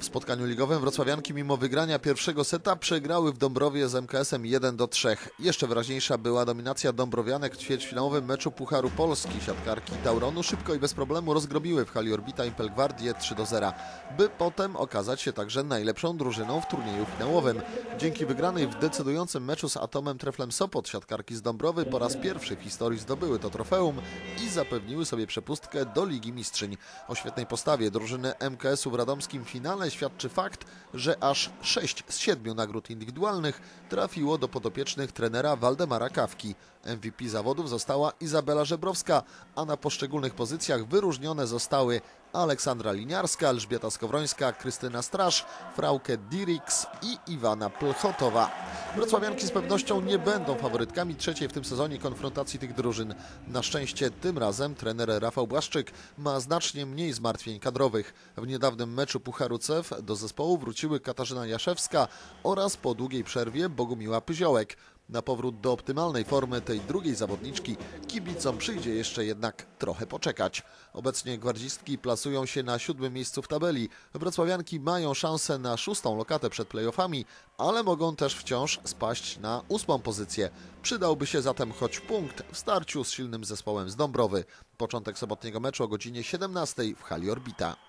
W spotkaniu ligowym wrocławianki mimo wygrania pierwszego seta przegrały w Dąbrowie z MKS-em 1 do 3. Jeszcze wyraźniejsza była dominacja Dąbrowianek w ćwierćfinałowym meczu Pucharu Polski. Siatkarki Tauronu szybko i bez problemu rozgrobiły w hali Orbita Impelgwardię 3 do 0, by potem okazać się także najlepszą drużyną w turnieju finałowym. Dzięki wygranej w decydującym meczu z Atomem Treflem Sopot siatkarki z Dąbrowy po raz pierwszy w historii zdobyły to trofeum i zapewniły sobie przepustkę do Ligi Mistrzyń. O świetnej postawie drużyny MKS-u w radomskim finale świadczy fakt, że aż 6 z 7 nagród indywidualnych trafiło do podopiecznych trenera Waldemara Kawki. MVP zawodów została Izabela Żebrowska, a na poszczególnych pozycjach wyróżnione zostały Aleksandra Liniarska, Elżbieta Skowrońska, Krystyna Straż, Frauke Dirix i Iwana Plchotowa. Wrocławianki z pewnością nie będą faworytkami trzeciej w tym sezonie konfrontacji tych drużyn. Na szczęście tym razem trener Rafał Błaszczyk ma znacznie mniej zmartwień kadrowych. W niedawnym meczu Pucharu CEF do zespołu wróciły Katarzyna Jaszewska oraz po długiej przerwie Bogumiła Pyziołek. Na powrót do optymalnej formy tej drugiej zawodniczki kibicom przyjdzie jeszcze jednak trochę poczekać. Obecnie gwardzistki plasują się na siódmym miejscu w tabeli. Wrocławianki mają szansę na szóstą lokatę przed playoffami, ale mogą też wciąż spaść na ósmą pozycję. Przydałby się zatem choć punkt w starciu z silnym zespołem z Dąbrowy. Początek sobotniego meczu o godzinie 17 w hali Orbita.